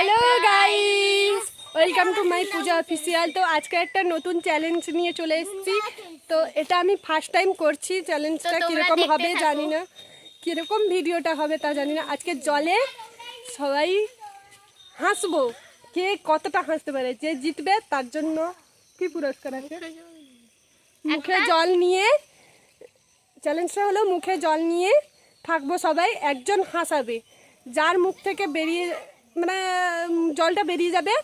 Hello guys welcome to my Puja official তো আজকে একটা নতুন চ্যালেঞ্জ নিয়ে চলে এসেছি। তো এটা আমি ফার্স্ট টাইম করছি চ্যালেঞ্জটা কীরকম হবে জানি না। কীরকম ভিডিওটা হবে তা জানি না। আজকে জলে সবাই হাসবো। কে কতটা হাসতে পারে? যে জিতবে তার জন্য কি পুরস্কার আছে? মুখে জল নিয়ে। চ্যালেঞ্জটা হলো মুখে জল নিয়ে থাকব সবাই। একজন হাসাবে। যার মুখ থেকে বেরিয়ে মানে জলটা বেরিয়ে যাবে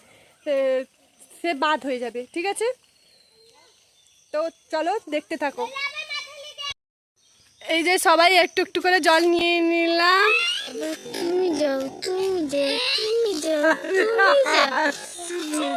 সে বাদ হয়ে যাবে ঠিক আছে? তো চলো দেখতে থাকো। এই যে সবাই একটু একটু করে জল নিয়ে নিলাম। তুমি যাও তুমি যাও তুমি যাও তুমি যাও।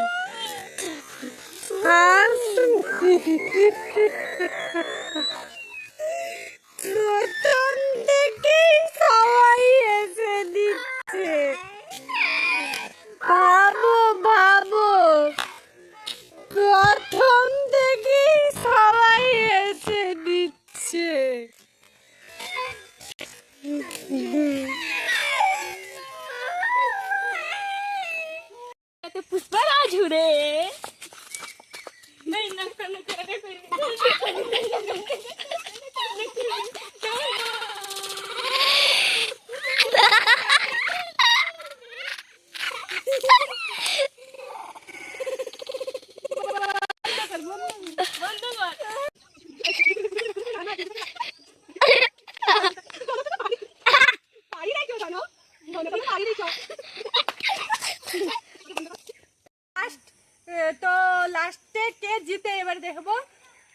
লাস্ট তো লাস্টে কে জিতে এবার দেখব।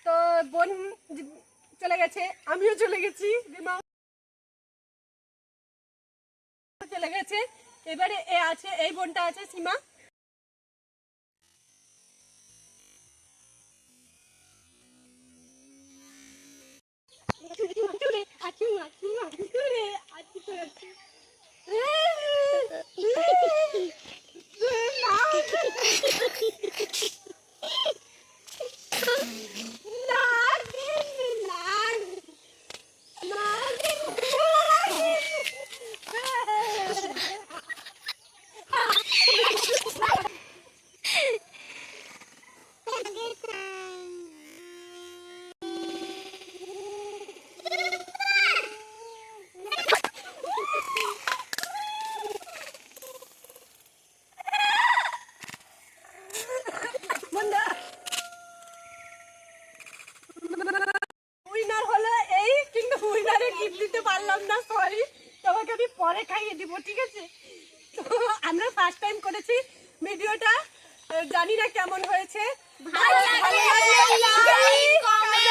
তো বোন চলে গেছে, আমিও চলে গেছি চলে গেছে। এবারে এ আছে, এই বোনটা আছে, সীমা। পারলাম না সরি তোমাকে আমি পরে খাইয়ে দিব ঠিক আছে? তো আমরা ফার্স্ট টাইম করেছি ভিডিওটা। জানি না কেমন হয়েছে। ভালো লাগলে লাইক লাগলে